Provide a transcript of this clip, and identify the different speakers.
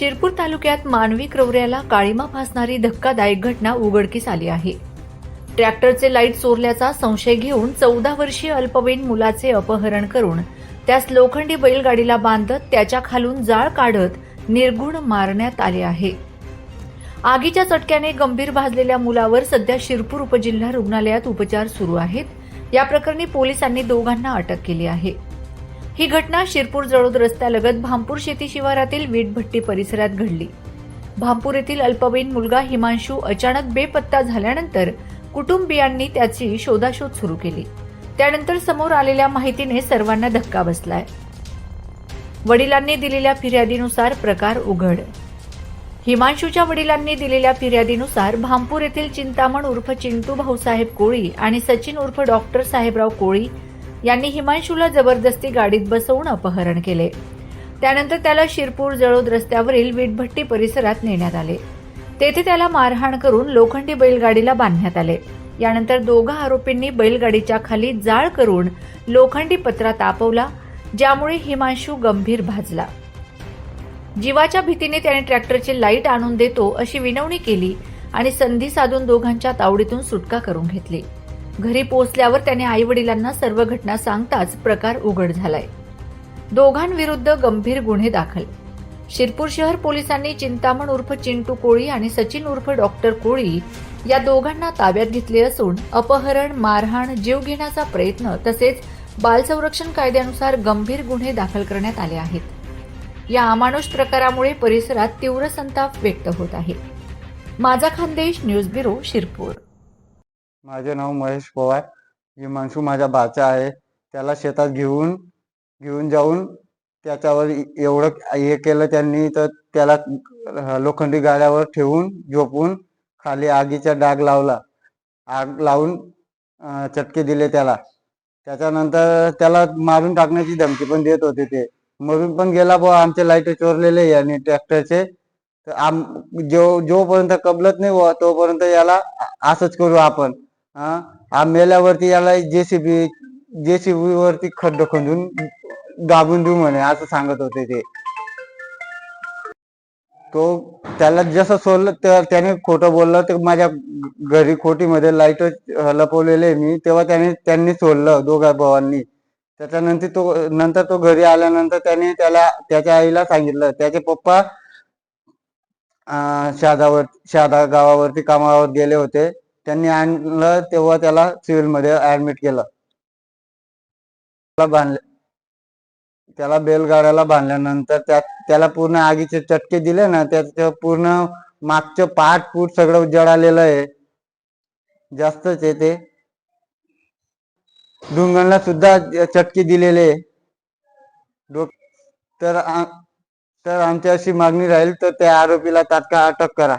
Speaker 1: शिरपूर तालुक्यात मानवी क्रवऱ्याला काळीमा फासणारी धक्कादायक घटना उघडकीस आली आहे. ट्रॅक्टरचे लाइट चोरल्याचा संशय घेऊन चौदा वर्षीय अल्पवयीन मुलाचे अपहरण करून त्यास लोखंडी बैलगाडीला बांधत त्याच्या खालून जाळ काढत निर्गुण मारण्यात आले आहे. आगीच्या चटक्याने गंभीर भाजलेल्या मुलावर सध्या शिरपूर उपजिल्हा रुग्णालयात उपचार सुरू आहेत. या प्रकरणी पोलिसांनी दोघांना अटक केली आहे. ही घटना शिरपूर जळोद रस्त्यालगत भामपूर शेती शिवारातील वीटभट्टी परिसरात घडली. भामपूर येथील अल्पवयीन मुलगा हिमांशू अचानक बेपत्ता झाल्यानंतर कुटुंबियांनी त्याची शोधाशोध सुरू केली. त्यानंतर समोर आलेल्या माहितीने सर्वांना धक्का बसलाय. वडिलांनी दिलेल्या फिर्यादीनुसार प्रकार उघड. हिमांशूच्या वडिलांनी दिलेल्या फिर्यादीनुसार भामपूर येथील चिंतामण उर्फ चिंटू भाऊसाहेब कोळी आणि सचिन उर्फ डॉक्टर साहेबराव कोळी यांनी हिमांशूला जबरदस्ती गाडीत बसवून अपहरण केले. त्यानंतर त्याला शिरपूर जळोद रस्त्यावरील वीटभट्टी परिसरात नेण्यात आले. तेथे त्याला मारहाण करून लोखंडी बैलगाडीला बांधण्यात आले. यानंतर दोघा आरोपींनी बैलगाडीच्या खाली जाळ करून लोखंडी पत्रा तापवला ज्यामुळे हिमांशू गंभीर भाजला. जीवाच्या भीतीने त्याने ट्रॅक्टरची लाइट आणून देतो अशी विनवणी केली आणि संधी साधून दोघांच्या तावडीतून सुटका करून घेतली. घरी पोहोचल्यावर त्याने आई वडिलांना सर्व घटना सांगताच प्रकार उघड झालाय. दोघांविरुद्ध गंभीर गुन्हे दाखल. शिरपूर शहर पोलिसांनी चिंतामण उर्फ चिंटू कोळी आणि सचिन उर्फ डॉक्टर कोळी या दोघांना ताब्यात घेतले असून अपहरण मारहाण जीव घेण्याचा प्रयत्न तसेच बाल संरक्षण कायद्यानुसार गंभीर गुन्हे दाखल करण्यात आले आहेत. या अमानुष प्रकारामुळे परिसरात तीव्र संताप व्यक्त होत आहे. माझा खानदेश न्यूज ब्युरो शिरपूर.
Speaker 2: माझे नाव महेश पवार. हिमांशू माझा भाचा आहे. त्याला शेतात घेऊन घेऊन जाऊन त्याच्यावर एवढं हे केलं त्यांनी तर त्याला लोखंडी गाड्यावर ठेवून झोपून खाली आगीचा डाग लावला. आग लावून चटके दिले त्याला. त्याच्यानंतर त्याला मारून टाकण्याची धमकी पण देत होते ते. मरून पण गेला बुवा आमचे लाइट चोरलेले याने ट्रॅक्टरचे. तर आम जो जोपर्यंत कबलत नाही बुवा तोपर्यंत याला असंच करू आपण. हा? हा मेल्यावरती याला जेसीबी जेसीबी वरती खड्ड खंदून दाबून देऊ म्हणे असं सांगत होते ते. तो त्याला जसं सोडलं तर त्याने खोटं बोललं तर माझ्या घरी खोटीमध्ये लाइट लपवलेले मी तेव्हा त्याने त्यांनी सोडलं दोघा भावांनी. त्याच्यानंतर तो नंतर तो घरी आल्यानंतर त्याने त्याला त्याच्या आईला सांगितलं त्याचे पप्पा अं, शादा गावावरती कामावर गेले होते. त्यांनी आणलं तेव्हा त्याला सिव्हिलमध्ये ऍडमिट केलं. त्याला बांधले. त्याला बेलगाड्याला बांधल्यानंतर त्या त्याला पूर्ण आगीचे चटके दिले ना त्याचं पूर्ण मागचं पाठ फूट सगळं जळालेलं आहे. जास्तच आहे ते. ढुंगणला सुद्धा चटके दिलेले तर तर आमची अशी मागणी राहील तर त्या आरोपीला तात्काळ अटक करा.